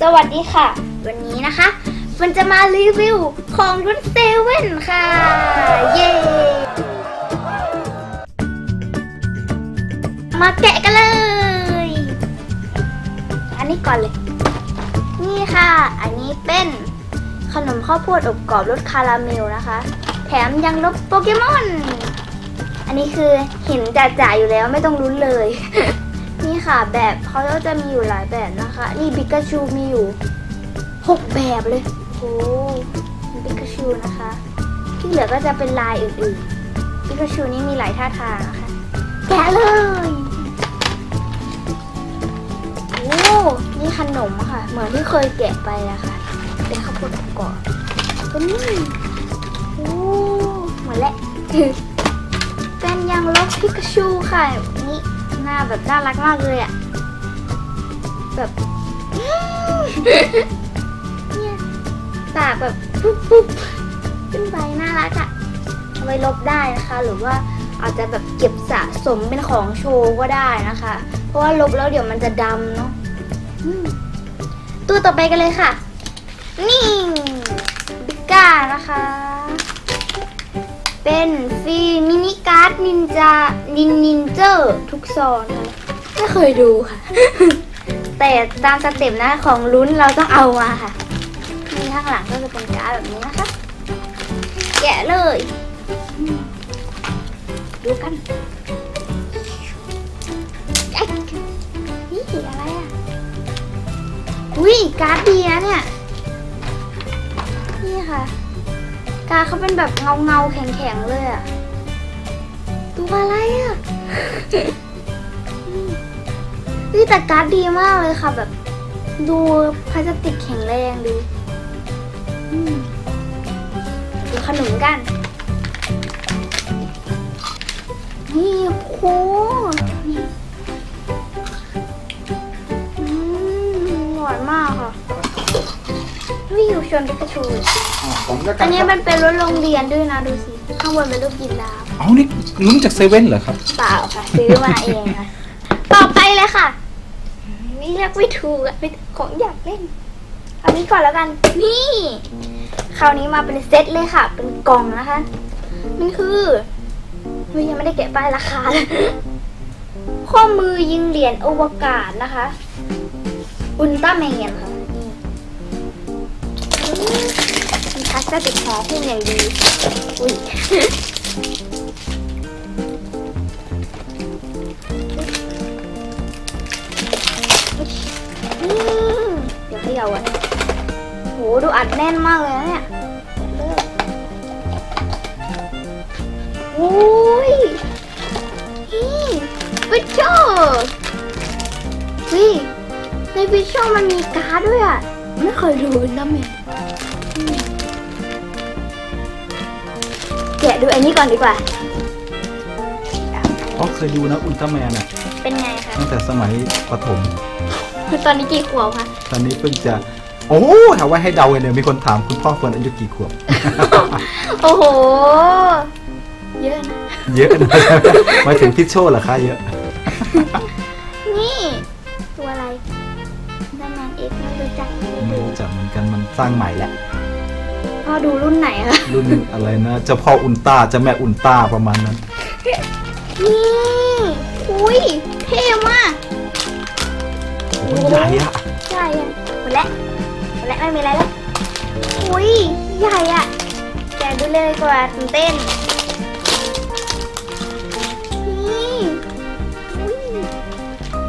สวัสดีค่ะ วันนี้นะคะ มันจะมารีวิวของรุ่นเซเว่นค่ะ เย้ มาแกะกันเลย อันนี้ก่อนเลย นี่ค่ะ อันนี้เป็นขนมข้าวโพดอบกรอบรสคาราเมลนะคะ แถมยังลบโปเกมอน อันนี้คือเห็นจ่าๆอยู่แล้วไม่ต้องลุ้นเลย ค่ะ แบบเขาก็จะมีอยู่หลายแบบนะคะ นี่บิกาชูมีอยู่ 6 แบบเลยโอ้บิกาชูนะคะ ที่เหลือก็จะเป็นลายอื่นๆบิกาชูนี่มีหลายท่าทางนะคะ แกะเลยโอ้นี่ขนมค่ะ เหมือนที่เคยแกะไปอะค่ะเป็นข้าวโพดกรอบเป็นี่โอ้เหมือนแหละเป็นยังลบพิกาชูค่ะนี่ น้าแบบน่ารักมากเลยอะแบบเนี่ยปากแบบปุ๊บปุ๊บขึ้นไปน่ารักอะเอาไว้ลบได้นะคะ หรือว่าอาจจะแบบเก็บสะสมเป็นของโชว์ก็ได้นะคะ เพราะว่าลบแล้วเดี๋ยวมันจะดำเนาะตัวต่อไปกันเลยค่ะ นี่บิก้านะคะ เป็นฟรีมินิการ์ดนินจานินนินเจอร์ทุกซองนะคะไม่เคยดูค่ะ แต่ตามสเต็ปนะของลุ้นเราต้องเอามาค่ะนี่ข้างหลังก็จะเป็นการ์ดแบบนี้นะคะ แกะเลยอืมดูกันแอ๊ะนี่อะไรอะ อุ้ยการ์ดดีนะเนี่ย กาเขาเป็นแบบเงาเงาๆแข็งเลยอะตัวอะไรอะเฮ้ยแต่การ์ดดีมากเลยค่ะแบบ ดูพลาสติกแข็งแรงดีดูขนมกัน นี่โอ้ ชวนปิกาชูผมก็อันนี้มันเป็นรถโรงเรียนด้วยนะดูสิข้างบนเป็นรูปยีราฟเอานี่ลุ้นจากเซเว่นเหรอครับ เปล่าค่ะซื้อมาเองค่ะต่อไปเลยค่ะนี่เรียกไม่ถูกอะเป็นของอยากเล่นเอานี้ก่อนแล้วกันนี่คราวนี้มาเป็นเซตเลยค่ะ เป็นกล่องนะคะมันคือเฮ้ยยังไม่ได้แกะป้ายราคาเลยข้อมือยิงเหรียญอวกาศนะคะ อุลตร้าแมนค่ะ พลาสติกห่อหุ้มอย่างดีอุ้ยอืมเดี๋ยวเขย่าอะโหดูอัดแน่นมากเลยนะเนี่ยเลิกโอ้ยนี่วิชโชวิในวิชโชมันมีการ์ดด้วยอะ ไม่เคยดูนะเมย์ แกะดูอันนี้ก่อนดีกว่า อ๋อเคยดูนะอุลตร้าแมนอะเป็นไงคะ ตั้งแต่สมัยประถมคือตอนนี้กี่ขวบคะ ตอนนี้เพิ่งจะ โอ้ถามว่าให้เดาเลยเนี่ยมีคนถามคุณพ่อเฟิร์นอายุกี่ขวบ โอ้โห เยอะนะ เยอะนะหมายถึงพิชโชเหรอคะเยอะ นี่ ตัวอะไรดันแมนเอ็กไม่รู้จักไม่รู้จักเหมือนกันมันสร้างใหม่แหละ พ่อดูรุ่นไหนคะรุ่นอะไรนะเจ้าพ่ออุลตร้าเจ้าแม่อุลตร้าประมาณนั้น นี่อุ้ยเท่มากโอ้ยใหญ่อะใหญ่อะหมดแล้วหมดแล้วไม่มีอะไรแล้วอุ้ยใหญ่อะแกะดูเลยดีกว่าตื่นเต้นนี่อุ้ย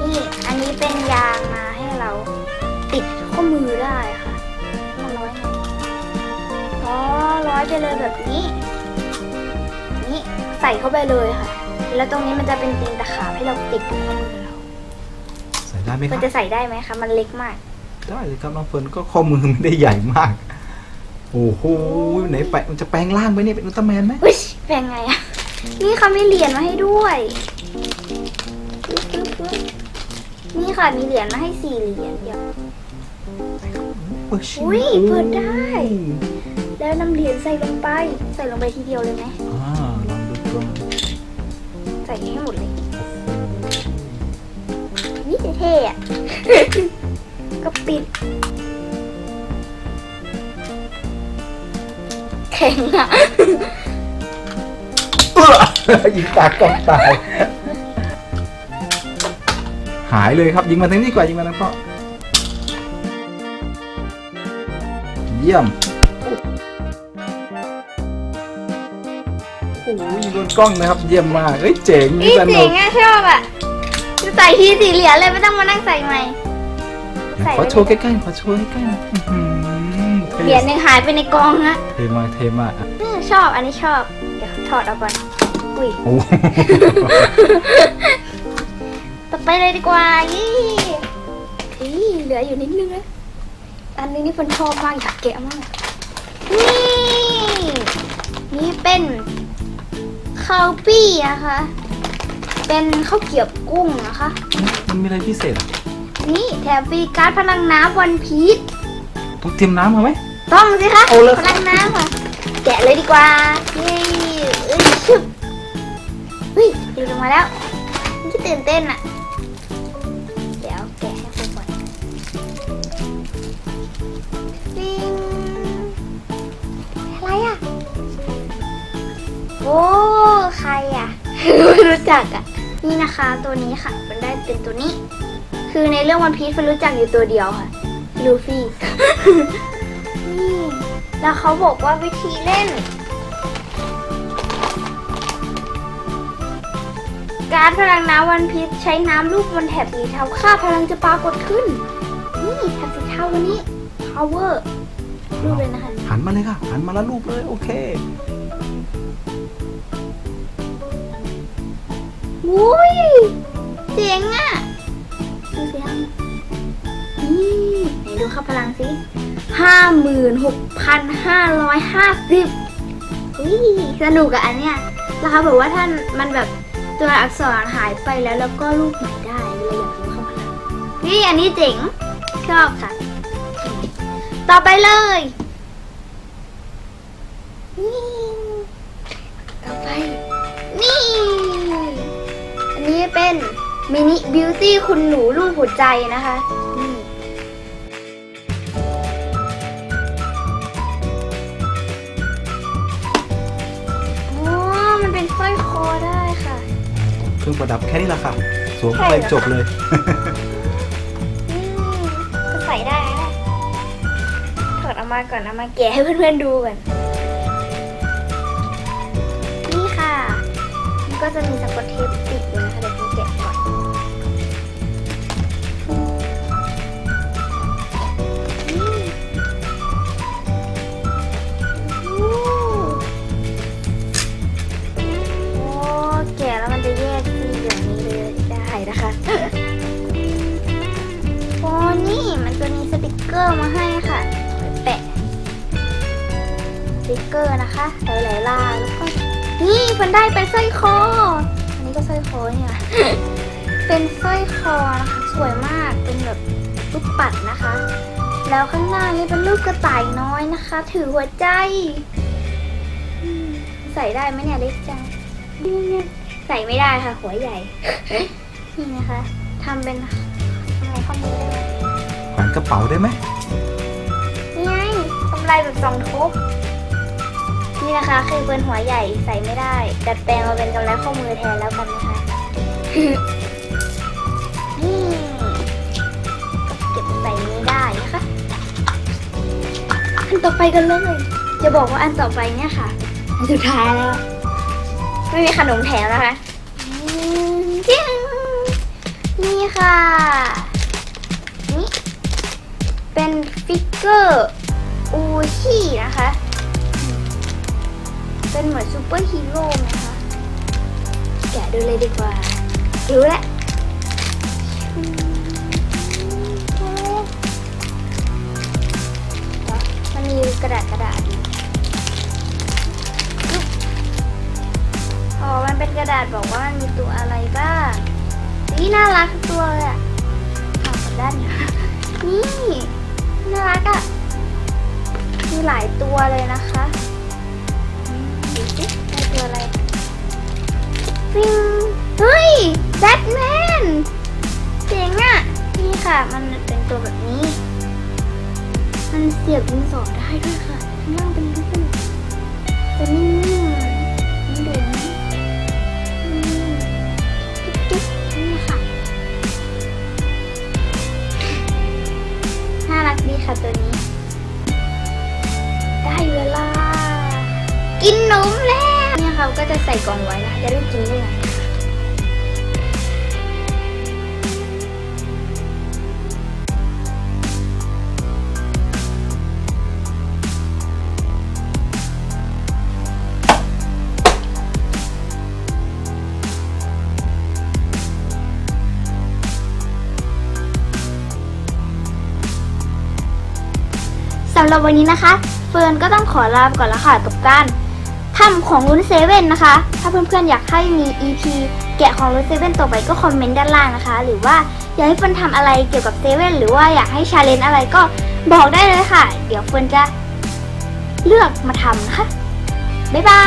นี่อันนี้เป็นยางมาให้เรา ติดข้อมือได้ ไปเลยแบบนี้ นี่ใส่เข้าไปเลยค่ะ แล้วตรงนี้มันจะเป็นตีนตะขาบให้เราติดกับข้อมือเราใส่ได้ไหมคมัรันบ จะใส่ได้ไหมคะ มันเล็กมาก ได้เลยครับน้องเฟิร์นก็ข้อมือไม่ได้ใหญ่มาก โอ้โหไหนไปมันจะแปลงร่างไปเนี่ยเป็นอุลตร้าแมนไหมอุ้ยแปลงไงอะนี่เขามีเหรียญมาให้ด้วยนี่ค่ะมีเหรียญมาให้สี่เหรียญเดียว อุ๊ยเปิดได้ แล้วนำเหรียญใส่ลงไป ใส่ลงไปทีเดียวเลยไหมอ่าลองดูก่อนใส่ให้หมดเลย นี่เท่อะ ก็ปิด แข็งอะเอื้อยิงตากล้องตาย หายเลยครับยิงมาทางนี้ดีกว่ายิงมาทางพ่อเยี่ยม โอ้โหยิงโดนกล้องนะครับ เยี่ยมมากเอ้ยเจ๋งนี่สเจ๋นุงกอะชอบอะจะใส่ทีสีเหรียญเลยไม่ต้องมานั่งใส่ใหม่ ใส่ขอโชว์ใกล้ๆขอโชว์ใกล้ๆหน่อยอื้อหือเท่เหรียญหนึ่งหายไปในกองฮะเท่มากเท่มากอะเออชอบอันนี้ชอบ เดี๋ยวถอดเอาก่อน อุ้ย โอ้โหต่อไปเลยดีกว่ายี่อีเหลืออยู่นิดนึงนะ อันนี้นี่คนชอบมากอยากแกะมาก นี่ นี่เป็น ข้าวปี้นะคะ เป็นข้าวเกรียบกุ้งนะคะ มันมีอะไรพิเศษอะนี่แถมฟรีการ์ดพลังน้ำวันพีชต้องเตรียมน้ำมาไหม ต้องสิคะเอาเลย พลังน้ำค่ะ แกะเลยดีกว่าเย้เอ้ยชึบเฮ้ยดูลงมาแล้วมันจะตื่นเต้นอะ โอ้ใครอะไม่รู้จักอะนี่นะคะตัวนี้ค่ะ มันได้เป็นตัวนี้ คือในเรื่องวันพีชมันรู้จักอยู่ตัวเดียวค่ะลูฟี่ นี่ แล้วเขาบอกว่าวิธีเล่น การพลังน้ำวันพีชใช้น้ำลูกบนแถบสีเทาค่าพลังจะปรากฏขึ้น นี่แถบสีเทาวันนี้ power รูปเลยนะคะ หันมาเลยค่ะ หันมาแล้วรูปเลย โอเค อุ้ยเจ๋งอะดูสิฮะนี่ไหนดูค่าพลังสิห้าหมื่นหกพันห้าร้อยห้าสิบอุ้ยสนุกอะอันเนี้ยแล้วเขาบอกว่าท่านมันแบบตัวอักษรหายไปแล้วแล้วก็รูปใหม่ได้เลยอยากรู้ค่าพลังนี่อันนี้เจ๋งชอบค่ะ ต่อไปเลยนี่ นนี้เป็นมินิบิวตี้คุณหนูรูปหัวใจนะคะนี่อ๋อมันเป็นสร้อยคอได้ค่ะ เครื่องประดับแค่นี้แหละค่ะสวมเข้าใช่ไปเหรอจบเลย อืมก็ใส่ได้นะถอดออกมาก่อนเอามาแกะให้เพื่อนๆดูก่อน นี่ค่ะ มันก็จะมีสกอตเทปติดอยู่ เกอร์มาให้ค่ะ แปะสติกเกอร์นะคะ หลายๆลายแล้วก็นี่มันได้เป็นสร้อยคอ อันนี้ก็สร้อยคอเนี่ย เป็นสร้อยคอนะคะสวยมากเป็นแบบลูกปัดนะคะ แล้วข้างหน้านี่เป็นรูปกระต่ายน้อยนะคะ ถือหัวใจ ใส่ได้ไหมเนี่ยเล็กจังใส่ไม่ได้ค่ะหัวใหญ่ นี่นะคะทำเป็นอะไรข้อมือได้ไหม แขวนกระเป๋าได้ไหมนี่ไงกำไรแบบสองทบนี่นะคะคือเป็นหัวใหญ่ใส่ไม่ได้ ดัดแปลงมาเป็นกำไรข้อมือแทนแล้วกันนะคะนี่ก็เก็บใส่นี้ได้นะคะอันต่อไปกันเลย จะบอกว่าอันต่อไปเนี่ยค่ะอันสุดท้ายแล้วไม่มีขนมแถมนะคะอืมจิ้งนี่ค่ะนี่ เป็นฟิกเกอร์อูชี่นะคะ เป็นเหมือนซูเปอร์ฮีโร่นะคะ แกะดูเลยดีกว่ารู้แล้วอืมมันมีกระดาษกระดาษอ๋อ มันเป็นกระดาษบอกว่ามันมีตัวอะไรบ้าง นี่น่ารักตัวเลยอะถานด้านนี้นี่ น่ารักอะ่ะ มีหลายตัวเลยนะคะดูสิได้ตัวอะไรฟิงเฮ้ยแบทแมนเจ๋งอะ่ะ นี่ค่ะ มันเป็นตัวแบบนี้ มันเสียบดินสอได้ด้วยค่ะข้างล่งเป็นรูปเป็นเป็นนิ่มๆากดีค่ะตัวนี้ ได้เวลา กินนมแล้ว เนี่ยค่ะก็จะใส่กล่องไว้นะคะจะได้กินได้ไงส หรับวันนี้นะคะ เฟิร์นก็ต้องขอลาไปก่อนล้วค่ะกับการทำของรุ่นเซเว่นนะคะ ถ้าเพื่อนๆอยากให้มี EP แกะของรุ่นเซเว่นต่อไปก็คอมเมนต์ด้านล่างนะคะ หรือว่าอยากให้เฟิร์นทำอะไรเกี่ยวกับเซเว่นหรือว่าอยากให้ชาเลนจ์อะไรก็บอกได้เลยค่ะ เดี๋ยวเฟิร์นจะเลือกมาทำนะคะ บ๊ายบา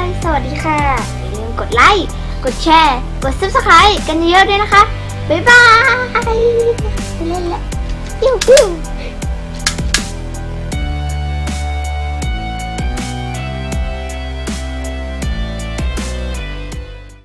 ย สวัสดีค่ะ อย่าลืมกดไลค์ กดแชร์ กด subscribe กันเยอะๆด้วยนะคะ บ๊ายบายไปเล่นล้วปิ้วปิ้ว